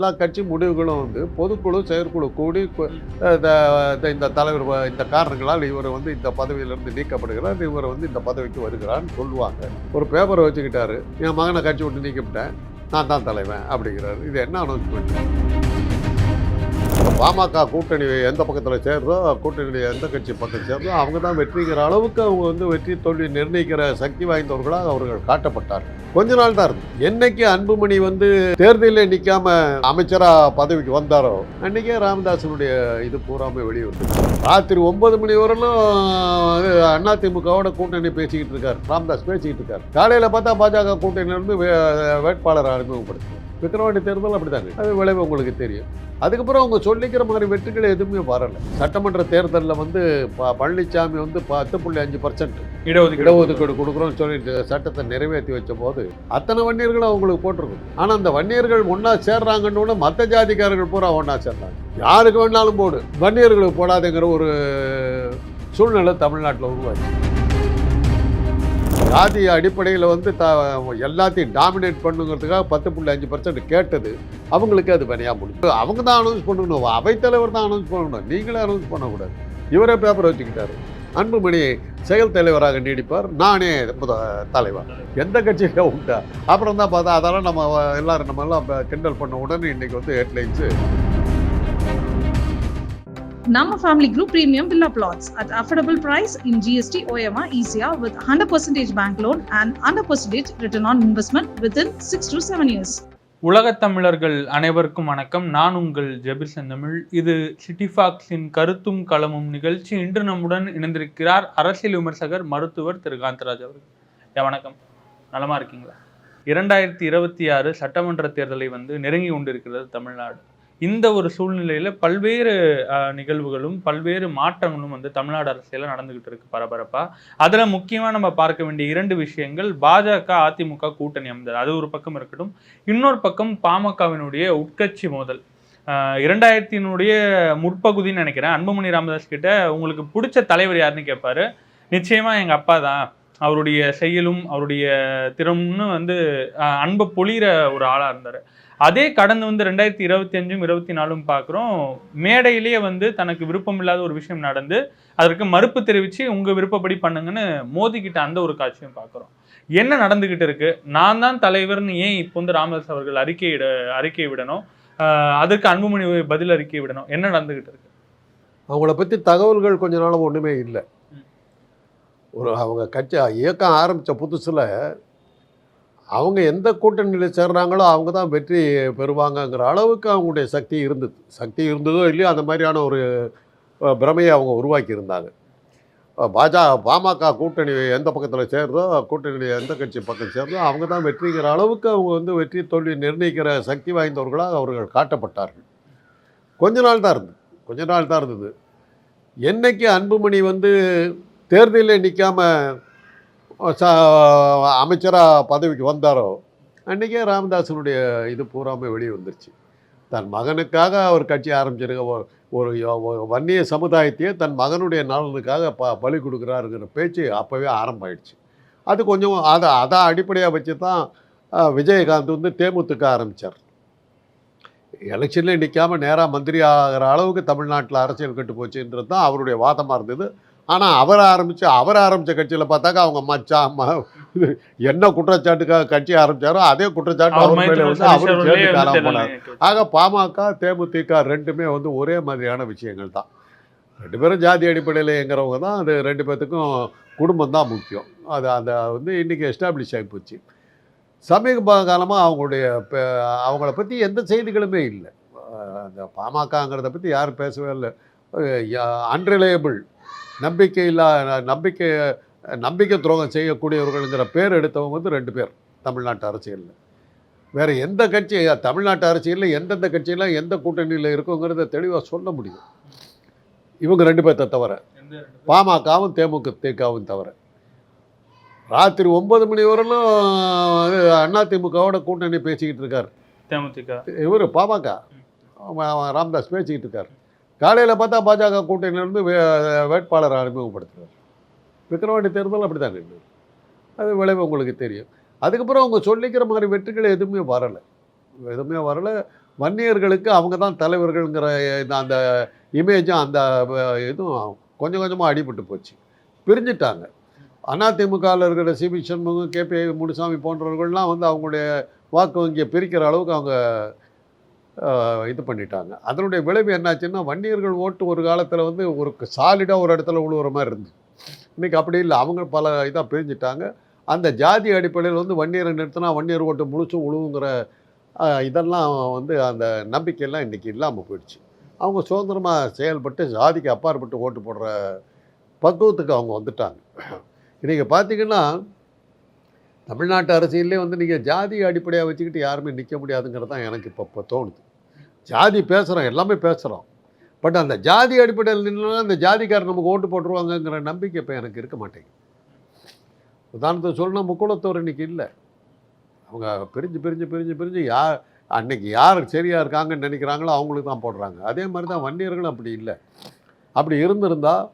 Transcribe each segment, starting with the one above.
எல்லா கட்சி முடிவுகளும் வந்து பொதுக்குழு செயற்குழு கூடி இந்த- இந்த தலைவர் இந்த காரணங்களால் இவர் வந்து இந்த பதவியிலிருந்து நீக்கப்படுகிறார். இவர் வந்து இந்த பதவிக்கு வருகிறான்னு சொல்லுவாங்க. ஒரு பேப்பரை வச்சுக்கிட்டாரு. என் மகனை கட்சி விட்டு நீக்கிவிட்டேன். நான் தான் தலைவன் அப்படிங்கிறாரு. இது என்ன அனௌன்ஸ்மெண்ட் பாமக கூட்டணி எந்த பக்கத்தில் சேருதோ கூட்டணி எந்த கட்சி பக்கம் சேருதோ அவங்க தான் வெற்றிங்கிற அளவுக்கு அவங்க வந்து வெற்றி தோல்வி நிர்ணயிக்கிற சக்தி வாய்ந்தவர்களாக அவர்கள் காட்டப்பட்டார்கள். கொஞ்ச நாள் தான் இருந்து. என்னைக்கு அன்புமணி வந்து தேர்தலில் நிற்காம அமைச்சராக பதவிக்கு வந்தாரோ அன்னைக்கே ராமதாசனுடைய இது பூராமே வெளியே வந்து ராத்திரி ஒன்பது மணி வரலும் அதிமுகவோட கூட்டணி பேசிக்கிட்டு இருக்காரு. ராமதாஸ் பேசிக்கிட்டு இருக்காரு. காலையில் பார்த்தா பாஜக கூட்டணியிலிருந்து வே- வேட்பாளர் அறிமுகப்படுத்தும் விக்கிரவாண்டி தேர்தல் அப்படிதாங்க அது விளைவு உங்களுக்கு தெரியும். அதுக்கப்புறம் அவங்க சொல்லிக்கிற மாதிரி வெற்றிகள் எதுவுமே வரல. சட்டமன்ற தேர்தலில் வந்து ப- பழனிசாமி வந்து பத்து புள்ளி அஞ்சு பர்சன்ட் இடஒதுக்கீடு இடஒதுக்கீடு கொடுக்குறோம்னு சொல்லிட்டு சட்டத்தை நிறைவேற்றி வச்ச போது அத்தனை வன்னியர்களும் அவங்களுக்கு போட்டிருக்கும். ஆனால் அந்த வன்னியர்கள் ஒன்றா சேர்றாங்கன்னு மற்ற ஜாதிக்காரர்கள் பூரா ஒன்றா சேர்றாங்க. யாருக்கு வேணாலும் போடு. வன்னியர்களுக்கு போடாதுங்கிற ஒரு சூழ்நிலை தமிழ்நாட்டில் உருவாச்சு. ஜாதி அடிப்படையில் வந்து த எல்லாத்தையும் டாமினேட் பண்ணுங்கிறதுக்காக பத்து புள்ளி அஞ்சு பர்சன்ட் கேட்டது. அவங்களுக்கு அது பணியாக முடியும் அவங்க தான் அனௌன்ஸ் பண்ணணும். அவைத்தலைவர் தான் அனௌன்ஸ் பண்ணணும். நீங்களே அனௌன்ஸ் பண்ணக்கூடாது. இவரே பேப்பர் வச்சுக்கிட்டாரு. அன்புமணி செயல் தலைவராக நீடிப்பார். நானே முத தலைவர். எந்த கட்சியில உண்டா? அப்புறம் தான் பார்த்தா அதெல்லாம் நம்ம எல்லாரும் நம்ம எல்லாம் கிண்டல் பண்ண உடனே இன்னைக்கு வந்து ஹெட்லைன்ஸு நம்ம family group premium Villa Plots at affordable price in GST OMR ECR with 100% bank loan and 100% return on investment within 6 to 7 years. உலகத் தமிழர்கள் அனைவருக்கும் வணக்கம். நான் உங்கள் ஜெபிசன் தமிழ் இது சிட்டி ஃபாக்ஸின் கருத்தும் களமும் நிகழ்ச்சி. இன்று நம்முடன் இணைந்திருக்கிறார் அரசியல் விமர்சகர் மருத்துவர் திரு காந்தராஜ் அவர்கள். வணக்கம். நலமா இருக்கீங்களா? இரண்டாயிரத்தி இருபத்தி ஆறு சட்டமன்ற தேர்தலை வந்து நெருங்கி கொண்டிருக்கிறது தமிழ்நாடு. இந்த ஒரு சூழ்நிலையில் பல்வேறு நிகழ்வுகளும் பல்வேறு மாற்றங்களும் வந்து தமிழ்நாடு அரசியலில் நடந்துகிட்டு இருக்கு பரபரப்பாக அதில் முக்கியமாக நம்ம பார்க்க வேண்டிய இரண்டு விஷயங்கள் பாஜக அதிமுக கூட்டணி அமைந்தது. அது ஒரு பக்கம் இருக்கட்டும். இன்னொரு பக்கம் பாமகவினுடைய உட்கட்சி மோதல். இரண்டாயிரத்தினுடைய முற்பகுதின்னு நினைக்கிறேன். அன்புமணி ராமதாஸ் கிட்ட உங்களுக்கு பிடிச்ச தலைவர் யாருன்னு கேட்பாரு நிச்சயமாக எங்கள் அப்பா தான். அவருடைய செயலும் அவருடைய திறமும்னு வந்து அன்பை பொழிகிற ஒரு ஆளாக இருந்தார். அதே கடந்து வந்து ரெண்டாயிரத்தி இருபத்தி அஞ்சும் இருபத்தி நாலும் பார்க்குறோம் மேடையிலேயே வந்து தனக்கு விருப்பம் இல்லாத ஒரு விஷயம் நடந்து அதற்கு மறுப்பு தெரிவித்து உங்கள் விருப்பப்படி பண்ணுங்கன்னு மோதிக்கிட்ட அந்த ஒரு காட்சியும் பார்க்குறோம் என்ன நடந்துக்கிட்டு இருக்கு? நான் தான் தலைவர்னு ஏன் இப்போ வந்து ராமதாஸ் அவர்கள் அறிக்கையிட அறிக்கை விடணும்? அதற்கு அன்புமணி பதில் அறிக்கை விடணும்? என்ன நடந்துக்கிட்டு இருக்கு? அவங்கள பற்றி தகவல்கள் கொஞ்ச நாளும் ஒன்றுமே இல்லை. ஒரு அவங்க கட்சி இயக்கம் ஆரம்பித்த புதுசில் அவங்க எந்த கூட்டணியில் சேர்றாங்களோ அவங்க தான் வெற்றி பெறுவாங்கங்கிற அளவுக்கு அவங்களுடைய சக்தி இருந்தது. சக்தி இருந்ததோ இல்லையோ அந்த மாதிரியான ஒரு பிரமையை அவங்க உருவாக்கி இருந்தாங்க. பாஜா பாமக கூட்டணி எந்த பக்கத்தில் சேருதோ கூட்டணி எந்த கட்சி பக்கம் சேருதோ அவங்க தான் வெற்றிங்கிற அளவுக்கு அவங்க வந்து வெற்றி தோல்வி நிர்ணயிக்கிற சக்தி வாய்ந்தவர்களாக அவர்கள் காட்டப்பட்டார்கள். கொஞ்ச நாள் தான் இருந்தது. கொஞ்ச நாள் தான் இருந்தது. என்னைக்கு அன்புமணி வந்து தேர்தலில் நிற்காமல் அமைச்சராக பதவிக்கு வந்தாரோ அன்றைக்கே ராமதாசனுடைய இது பூராமல் வெளியே வந்துருச்சு. தன் மகனுக்காக அவர் கட்சி ஆரம்பிச்சிருக்க ஒரு- ஒரு வன்னிய சமுதாயத்தையே தன் மகனுடைய நலனுக்காக ப பலி கொடுக்குறாருங்கிற பேச்சு அப்போவே ஆரம்பமாயிடுச்சு. அது கொஞ்சம் அதை அதை அடிப்படையாக வச்சு தான் விஜயகாந்த் வந்து தேமுத்துக்க ஆரம்பித்தார் எலெக்ஷனில் நிற்காம நேராக மந்திரி ஆகிற அளவுக்கு தமிழ்நாட்டில் அரசியல் கெட்டு போச்சுன்றது தான் அவருடைய வாதமாக இருந்தது. ஆனால் அவர் ஆரம்பித்து அவர் ஆரம்பித்த கட்சியில் பார்த்தாக்கா அவங்க மச்சான் ம இது என்ன குற்றச்சாட்டுக்காக கட்சி ஆரம்பிச்சாரோ அதே குற்றச்சாட்டு அவர் மேலே வந்து அவரும் சேர்ந்து காணாம போனார். ஆக பாமக தேமுதிக ரெண்டுமே வந்து ஒரே மாதிரியான விஷயங்கள் தான். ரெண்டு பேரும் ஜாதி அடிப்படையில் எங்கிறவங்க தான் அது ரெண்டு பேர்த்துக்கும் குடும்பம் தான் முக்கியம். அது அந்த வந்து இன்றைக்கி எஸ்டாப்ளிஷ் ஆகி போச்சு. சமீப காலமாக அவங்களுடைய அவங்கள பற்றி எந்த செய்திகளுமே இல்லை. அந்த பாமகங்கிறத பற்றி யாரும் பேசவே இல்லை. அன்ரிலையபிள் நம்பிக்கை இல்லா நம்பிக்கை நம்பிக்கை துரோகம் செய்யக்கூடியவர்கள்ங்கிற பேர் எடுத்தவங்க வந்து ரெண்டு பேர் தமிழ்நாட்டு அரசியலில். வேறு எந்த கட்சி தமிழ்நாட்டு அரசியலில் எந்தெந்த கட்சியில் எந்த கூட்டணியில் இருக்குங்கிறத தெளிவாக சொல்ல முடியும். இவங்க ரெண்டு பேர்த்த தவிர? பாமகவும் தேமுக தேகவும் தவிர. ராத்திரி ஒன்பது மணி வரலும் அதிமுகவோட கூட்டணி பேசிக்கிட்டு இருக்கார். தேமுதிக. இவர் பாமக. ராமதாஸ் பேசிக்கிட்டு இருக்கார். காலையில் பார்த்தா பாஜக கூட்டணியிலிருந்து வே வேட்பாளரை அறிமுகப்படுத்துறார். விக்ரவாண்டி தேர்தல் அப்படி தான் அது விளைவு உங்களுக்கு தெரியும். அதுக்கப்புறம் அவங்க சொல்லிக்கிற மாதிரி வெற்றிகள் எதுவுமே வரலை. எதுவுமே வரலை. வன்னியர்களுக்கு அவங்க தான் தலைவர்கள்ங்கிற இந்த- அந்த இமேஜும் அந்த இதுவும் கொஞ்சம் கொஞ்சமாக அடிபட்டு போச்சு. பிரிஞ்சிட்டாங்க. அதிமுகவில் இருக்கிற சிபி சண்முகம் கேபி முனுசாமி போன்றவர்கள்லாம் வந்து அவங்களுடைய வாக்கு வங்கியை பிரிக்கிற அளவுக்கு அவங்க இது பண்ணிட்டாங்க. அதனுடைய விளைவு என்னாச்சுன்னா வன்னியர்கள் ஓட்டு ஒரு காலத்தில் வந்து ஒரு சாலிடாக ஒரு இடத்துல விழுவுற மாதிரி இருந்துச்சு. இன்றைக்கி அப்படி இல்லை. அவங்க பல இதாக பிரிஞ்சிட்டாங்க. அந்த ஜாதி அடிப்படையில் வந்து வன்னியரை நிறுத்தினா வன்னியர் ஓட்டு முழுச்சும் உழுவுங்கிற இதெல்லாம் வந்து அந்த நம்பிக்கையெல்லாம் இன்றைக்கி இல்லாமல் போயிடுச்சு. அவங்க சுதந்திரமாக செயல்பட்டு ஜாதிக்கு அப்பாற்பட்டு ஓட்டு போடுற பக்குவத்துக்கு அவங்க வந்துட்டாங்க. இன்றைக்கி பார்த்தீங்கன்னா தமிழ்நாட்டு அரசியல்லே வந்து நீங்கள் ஜாதி அடிப்படையாக வச்சுக்கிட்டு யாருமே நிற்க முடியாதுங்கிறது தான் எனக்கு இப்போ இப்போ தோணுது. ஜாதி பேசுகிறோம் எல்லாமே பேசுகிறோம் பட் அந்த ஜாதி அடிப்படையில் நின்னா அந்த ஜாதிக்காரர் நமக்கு ஓட்டு போட்டுருவாங்கங்கிற நம்பிக்கை இப்போ எனக்கு இருக்க மாட்டேங்குது. உதாரணத்துக்கு சொல்லணும் முக்குளத்தோர் இன்னைக்கு இல்லை. அவங்க பிரிஞ்சு பிரிஞ்சு பிரிஞ்சு பிரிஞ்சு யார் அன்னைக்கு யார் சரியாக இருக்காங்கன்னு நினைக்கிறாங்களோ அவங்களுக்கு தான் போடுறாங்க. அதே மாதிரி தான் வன்னியர்களும் அப்படி இல்லை. அப்படி இருந்திருந்தால்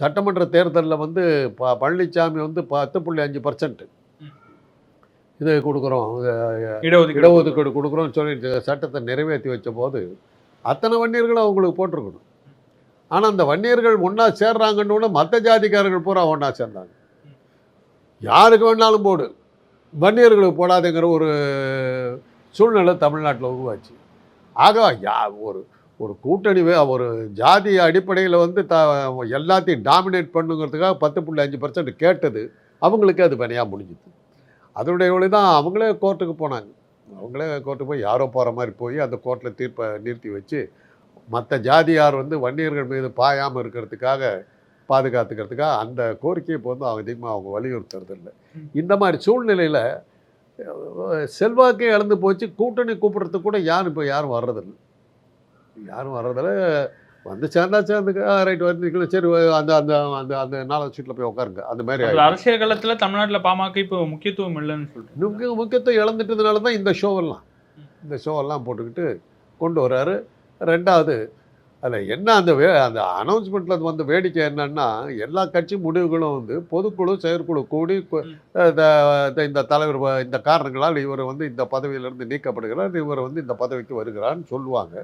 சட்டமன்ற தேர்தலில் வந்து ப பழனிசாமி வந்து பத்து புள்ளி அஞ்சு பர்சன்ட்டு இது கொடுக்குறோம். இடஒதுக்கீடு கொடுக்குறோம்னு சொல்லிட்டு சட்டத்தை நிறைவேற்றி வச்ச போது அத்தனை வன்னியர்களும் அவங்களுக்கு போட்டிருக்கணும். ஆனால் அந்த வன்னியர்கள் ஒன்றா சேர்றாங்கன்னு மற்ற ஜாதிக்காரர்கள் பூரா ஒன்றா சேர்ந்தாங்க. யாருக்கு வேணாலும் போடு. வன்னியர்களுக்கு போடாதுங்கிற ஒரு சூழ்நிலை தமிழ்நாட்டில் உருவாச்சு. ஆக யா ஒரு ஒரு கூட்டணி ஒரு ஜாதி அடிப்படையில் வந்து த எல்லாத்தையும் டாமினேட் பண்ணுங்கிறதுக்காக பத்து புள்ளி அஞ்சு பர்சன்ட் கேட்டது அவங்களுக்கு அது வினையாக முடிஞ்சுது. அதனுடைய வழி தான் அவங்களே கோர்ட்டுக்கு போனாங்க. அவங்களே கோர்ட்டுக்கு போய் யாரோ போகிற மாதிரி போய் அந்த கோர்ட்டில் தீர்ப்பை நிறுத்தி வச்சு மற்ற ஜாதியார் வந்து வன்னியர்கள் மீது பாயாமல் இருக்கிறதுக்காக பாதுகாத்துக்கிறதுக்காக அந்த கோரிக்கையை இப்போ வந்து அதிகமாக அவங்க வலியுறுத்துறது இல்லை. இந்த மாதிரி சூழ்நிலையில் செல்வாக்கே இழந்து போச்சு. கூட்டணி கூப்பிட்றதுக்கு கூட யாரும் இப்போ யாரும் வர்றதில்லை. யாரும் வர்றதில்ல. வந்து சேர்ந்தா சேர்ந்துக்க ரைட் வந்து சரி அந்த அந்த அந்த அந்த நாலாவது சீட்டில் போய் உட்காருங்க அந்த மாதிரி அரசியல் களத்துல தமிழ்நாட்டுல பாமக இப்போ முக்கியத்துவம் இல்லைன்னு முக்கிய முக்கியத்துவம் இழந்துட்டதுனால தான் இந்த ஷோவெல்லாம் இந்த ஷோவெல்லாம் போட்டுக்கிட்டு கொண்டு வர்றாரு. ரெண்டாவது அதில் என்ன அந்த வே அந்த அனௌன்ஸ்மெண்ட்டில் வந்த வேடிக்கை என்னன்னா எல்லா கட்சி முடிவுகளும் வந்து பொதுக்குழு செயற்குழு கூடி. இந்த தலைவர் இந்த காரணங்களால் இவர் வந்து இந்த பதவியிலிருந்து நீக்கப்படுகிறார் இவர் வந்து இந்த பதவிக்கு வருகிறார்னு சொல்லுவாங்க.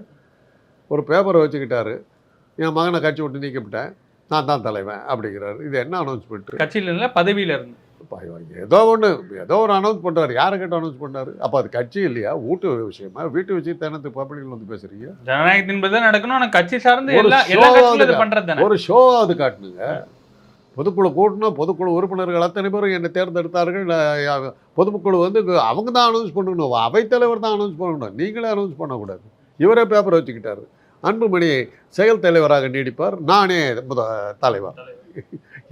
ஒரு பேப்பரை வச்சுக்கிட்டாரு. என் மகனை கட்சி விட்டு நீக்கிவிட்டேன். நான் தான் தலைவன் அப்படிங்கிறாரு. இது என்ன அனௌன்ஸ்மெண்ட் கட்சியில இல்ல பதவியில இருந்து. ஏதோ ஒன்று ஏதோ ஒரு அனௌன்ஸ் பண்ணுறாரு யாரை கேட்டு அனௌன்ஸ் பண்ணாரு? அப்போ அது கட்சி இல்லையா? வீட்டு விஷயமா? வீட்டு விஷயத்தை என்னத்து பப்ளிக்கில் வந்து பேசுறீங்க? ஜனநாயகத்தின் தான் நடக்கணும். ஆனா கட்சி சார்ந்து ஒரு ஒரு ஷோவாவது காட்டுனுங்க. பொதுக்குழு கூட்டினா பொதுக்குழு உறுப்பினர்கள் அத்தனை பேரும் என்னை தேர்ந்தெடுத்தார்கள். பொதுக்குழு வந்து அவங்க தான் அனௌன்ஸ் பண்ணணும். அவைத்தலைவர் தான் அனௌன்ஸ் பண்ணணும். நீங்களே அனௌன்ஸ் பண்ணக்கூடாது. இவரே பேப்பர் வச்சுக்கிட்டாரு. அன்புமணி செயல் தலைவராக நீடிப்பார். நானே முத தலைவர்.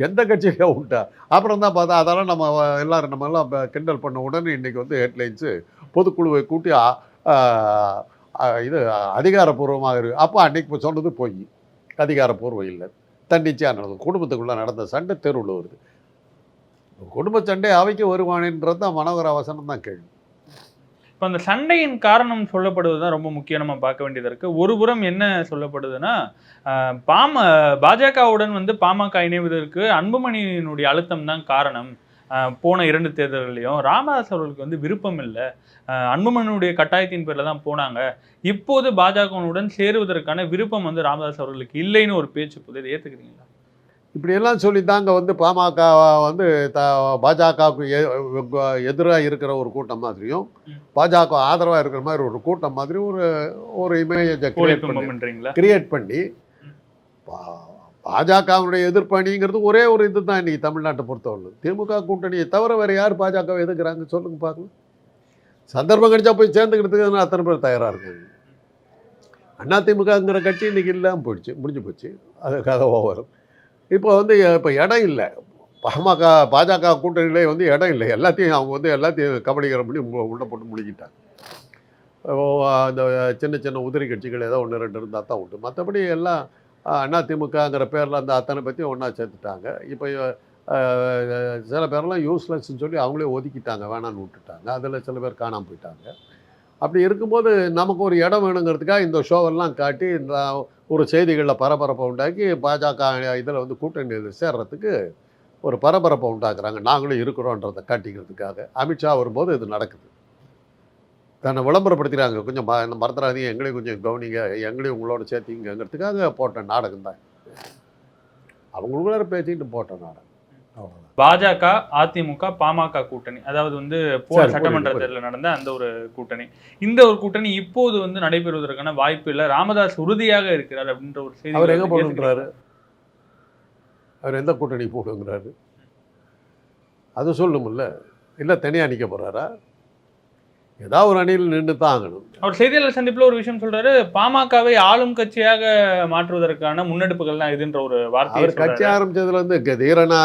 எந்த கட்சியிலே உண்டா? அப்புறம் தான் பார்த்தா அதெல்லாம் நம்ம எல்லாரும் நம்ம எல்லாம் கிண்டல் பண்ண உடனே இன்னைக்கு வந்து ஹெட்லைன்ஸு பொதுக்குழுவை கூட்டி இது அதிகாரப்பூர்வமாக இருக்கு. அப்போ அன்றைக்கி சொன்னது பொய். அதிகாரப்பூர்வம் இல்லை. தன்னிச்சையாக நடந்தது குடும்பத்துக்குள்ளே நடந்த சண்டை தெருவில் வருது. குடும்ப சண்டை அவைக்கு வருவானேன்றது தான் மனோகர அவசனம் தான் கேள்வி. இப்போ அந்த சண்டையின் காரணம் சொல்லப்படுவது தான் ரொம்ப முக்கியம். நம்ம பார்க்க வேண்டியது இருக்குது ஒரு புறம் என்ன சொல்லப்படுதுன்னா பாம பாஜகவுடன் வந்து பாமக இணைவதற்கு அன்புமணியினுடைய அழுத்தம் தான் காரணம். போன இரண்டு தேர்தல்களையும் ராமதாஸ் அவர்களுக்கு வந்து விருப்பம் இல்லை. ஆஹ், அன்புமணியுடைய கட்டாயத்தின் பேரில் தான் போனாங்க. இப்போது பாஜகவுடன் சேருவதற்கான விருப்பம் வந்து ராமதாஸ் அவர்களுக்கு இல்லைன்னு ஒரு பேச்சு போது இதை இப்படியெல்லாம் சொல்லி தாங்க வந்து பாமக வந்து த பாஜகவுக்கு எதிராக இருக்கிற ஒரு கூட்டம் மாதிரியும். பாஜக ஆதரவாக இருக்கிற மாதிரி ஒரு கூட்டம் மாதிரி ஒரு ஒரு இமேஜை கிரியேட் பண்ணி கிரியேட் பண்ணி பா- பாஜகவுடைய எதிர்ப்பணிங்கிறது ஒரே ஒரு இது தான் இன்னைக்கு தமிழ்நாட்டை பொறுத்தவரை திமுக கூட்டணியை தவிர வேறு யார் பாஜகவை எதிர்க்கிறாங்க சொல்லுங்க பார்க்கலாம். சந்தர்ப்பம் கிடைச்சா போய் சேர்ந்துக்கிறதுக்கு அத்தனை பேர் தயாராக இருக்காங்க. அண்ணா திமுகங்கிற கட்சி இன்னைக்கு இல்லாமல் போயிடுச்சு முடிஞ்சு போச்சு. அது கதை ஓவர். இப்போ வந்து இப்போ இடம் இல்லை. பாமக பாஜக கூட்டணியிலே வந்து இடம் இல்லை. எல்லாத்தையும் அவங்க வந்து எல்லாத்தையும் கபடிக்கிற பண்ணி உள்ள- போட்டு முழுகிட்டாங்க. அந்த சின்ன சின்ன உதிரி கட்சிகள் ஏதோ ஒன்று ரெண்டு இருந்தால் தான் உண்டு. மற்றபடி எல்லாம் அண்ணா திமுகங்கிற பேரில் அந்த அத்தனை பற்றியும் ஒன்றா சேர்த்துட்டாங்க. இப்போ சில பேரெல்லாம் யூஸ்லெஸ்ன்னு சொல்லி அவங்களே ஒதுக்கிட்டாங்க. வேணான்னு விட்டுட்டாங்க. அதில் சில பேர் காணாமல் போயிட்டாங்க. அப்படி இருக்கும்போது நமக்கு ஒரு இடம் வேணுங்கிறதுக்காக இந்த ஷோவெல்லாம் காட்டி இந்த ஒரு செய்திகளில் பரபரப்பை உண்டாக்கி பாஜக இதில் வந்து கூட்டணி சேர்றதுக்கு ஒரு பரபரப்பை உண்டாக்குறாங்க. நாங்களும் இருக்கிறோன்றதை காட்டிக்கிறதுக்காக. அமித்ஷா வரும்போது இது நடக்குது. தன்னை விளம்பரப்படுத்துகிறாங்க கொஞ்சம் ம- மறந்துடாதீங்க எங்களையும் கொஞ்சம் கவனிங்க. எங்களையும் உங்களோட சேர்த்திங்கிறதுக்காக போட்ட நாடகம் தான் அவங்களுக்குள்ளார பேசிக்கிட்டு போட்ட நாடகம். பாஜக அதிமுக பாமக கூட்டணி. அதாவது வந்து போன சட்டமன்ற தேர்தலில் நடந்த அந்த ஒரு கூட்டணி. இந்த ஒரு கூட்டணி இப்போது வந்து நடைபெறுவதற்கான வாய்ப்பு இல்லை. ராமதாஸ் உறுதியாக இருக்கிறார் அப்படின்ற ஒரு செய்தி அவர் எங்கே போகணுன்றாரு அவர் எந்த கூட்டணி போடுங்கிறாரு? அது சொல்லுமில்ல இல்லை தனியாக நிற்க போகிறாரா ஏதாவது ஒரு அணியில் நின்று தான் ஆகணும். அவர் செய்தியாளர் சந்திப்புல ஒரு விஷயம் சொல்றாரு பாமகவை ஆளும் கட்சியாக மாற்றுவதற்கான முன்னெடுப்புகள் தான் இதுன்ற ஒரு வார்த்தையை அவர் கட்சி சொல்றாரு. ஆரம்பிச்சதுலேருந்து தீரனா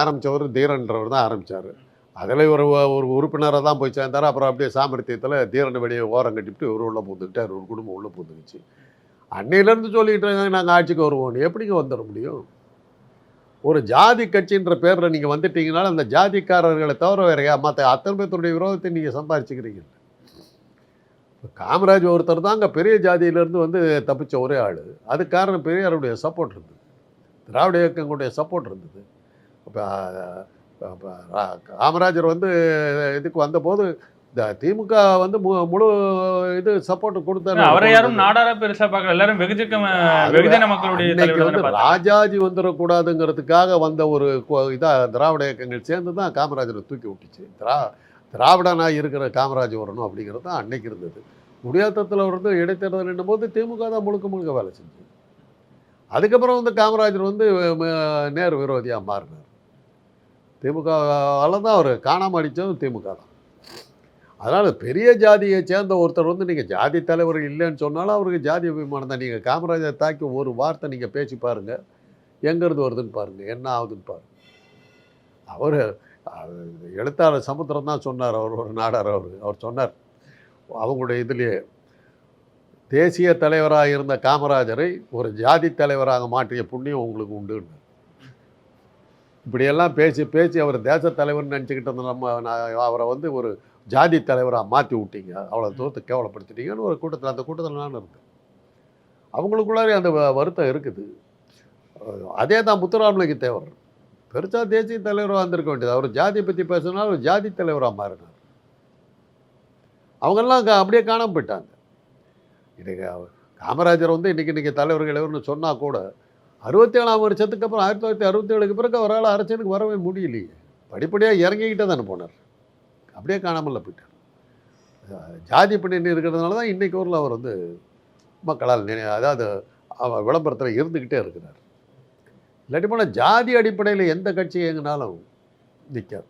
ஆரம்பித்தவர் தீரன்றவர் தான் ஆரம்பித்தார் அதில் ஒரு ஒரு உறுப்பினராக தான் போய் சேர்ந்தார். அப்புறம் அப்படியே சாமர்த்தியத்தில் தீரனை வெளியே ஓரம் கட்டிவிட்டு இவர் உள்ளே பூந்துக்கிட்டார் ஒரு குடும்பம் உள்ளே பூந்துக்குச்சு. அன்னையிலேருந்து சொல்லிட்டு இருக்காங்க நாங்கள் ஆட்சிக்கு வருவோம் எப்படிங்க வந்துட முடியும்? ஒரு ஜாதி கட்சின்ற பேரில் நீங்கள் வந்துட்டீங்கனால அந்த ஜாதிக்காரர்களை தவிர வேற மற்ற அத்தனை பேர்த்துடைய விரோதத்தை நீங்கள் சம்பாரிச்சுக்கிறீங்க. காமராஜ் ஒருத்தர் தான் அங்கே பெரிய ஜாதியிலேருந்து வந்து தப்பிச்ச ஒரே ஆள். அது காரணம் பெரியாருடைய சப்போர்ட் இருந்தது. திராவிட இயக்கங்களுடைய சப்போர்ட் இருந்தது. இப்போ காமராஜர் வந்து இதுக்கு வந்தபோது இந்த திமுக வந்து மு- முழு இது சப்போர்ட் கொடுத்தாரு. அவரை யாரும் நாடாரா பெருசா பார்க்கல. எல்லாரும் வெகுஜன வெகுஜன மக்களுடைய வந்து. ராஜாஜி வந்துடக்கூடாதுங்கிறதுக்காக வந்த ஒரு இதா திராவிட இயக்கங்கள் சேர்ந்து தான் காமராஜரை தூக்கி விட்டுச்சு. திரா திராவிடனாக இருக்கிற காமராஜ் வரணும் அப்படிங்கிறது தான் அன்னைக்கு இருந்தது. குடியாத்தத்தில் வந்து இடைத்தேர்தல் என்னும் போது திமுக தான் முழுக்க முழுக்க வேலை செஞ்சு அதுக்கப்புறம் வந்து காமராஜர் வந்து நேர் நேரு விரோதியாக மாறினார். திமுகவால் தான் அவர் காணாமல் அடித்ததும் திமுக தான். அதனால் பெரிய ஜாதியை சேர்ந்த ஒருத்தர் வந்து நீங்கள் ஜாதி தலைவர் இல்லைன்னு சொன்னாலும் அவருக்கு ஜாதி அபிமானம் தான். நீங்கள் காமராஜர் தாக்கி ஒரு வார்த்தை நீங்கள் பேசி பாருங்கள் எங்கேருந்து வருதுன்னு பாருங்கள் என்ன ஆகுதுன்னு பாருங்கள் அவர் எழுத்தாளர் சமுத்திரம் தான் சொன்னார் அவர் ஒரு நாடார் அவர். அவர் சொன்னார் அவங்களுடைய இதுலேயே தேசிய தலைவராக இருந்த காமராஜரை ஒரு ஜாதி தலைவராக மாற்றிய புண்ணியம் உங்களுக்கு உண்டு. இப்படியெல்லாம் பேசி பேசி அவர் தேச தலைவர்னு நினச்சிக்கிட்டு இருந்த நம்ம நான் அவரை வந்து ஒரு ஜாதி தலைவராக மாற்றி விட்டீங்க. அவ்வளோ தூரத்தை கேவலப்படுத்திட்டீங்கன்னு ஒரு கூட்டத்தில் அந்த கூட்டத்தில் நான் இருந்தேன். அவங்களுக்குள்ளாரே அந்த வ- வருத்தம் இருக்குது. அதே தான் முத்துராமலிங்க தேவர். பெருசாக தேசிய தலைவராக வந்திருக்க வேண்டியது. அவர் ஜாதியை பற்றி பேசுனா அவர் ஜாதி தலைவராக மாறினார். அவங்கெல்லாம் அங்க அப்படியே காணாமல் போயிட்டாங்க. இன்றைக்கி அவர் காமராஜர் வந்து இன்னைக்கு இன்றைக்கி தலைவர்கள் இளைவர்னு சொன்னால் கூட அறுபத்தி ஏழாம் வருஷத்துக்கு அப்புறம் ஆயிரத்தி தொள்ளாயிரத்தி அறுபத்தி ஏழுக்கு பிறகு அவரால் அரசியலுக்கு வரவே முடியலையே. படிப்படியாக இறங்கிக்கிட்டே தானே போனார். அப்படியே காணாமல் போயிட்டார். ஜாதி பின்னணி இருக்கிறதுனால தான் இன்னைக்கு ஊரில் அவர் வந்து மக்களால் நினை அதாவது அவர் விளம்பரத்தில் இருந்துக்கிட்டே இருக்கிறார். இல்லாட்டி போனால் ஜாதி அடிப்படையில் எந்த கட்சி எங்கனாலும் நிற்காது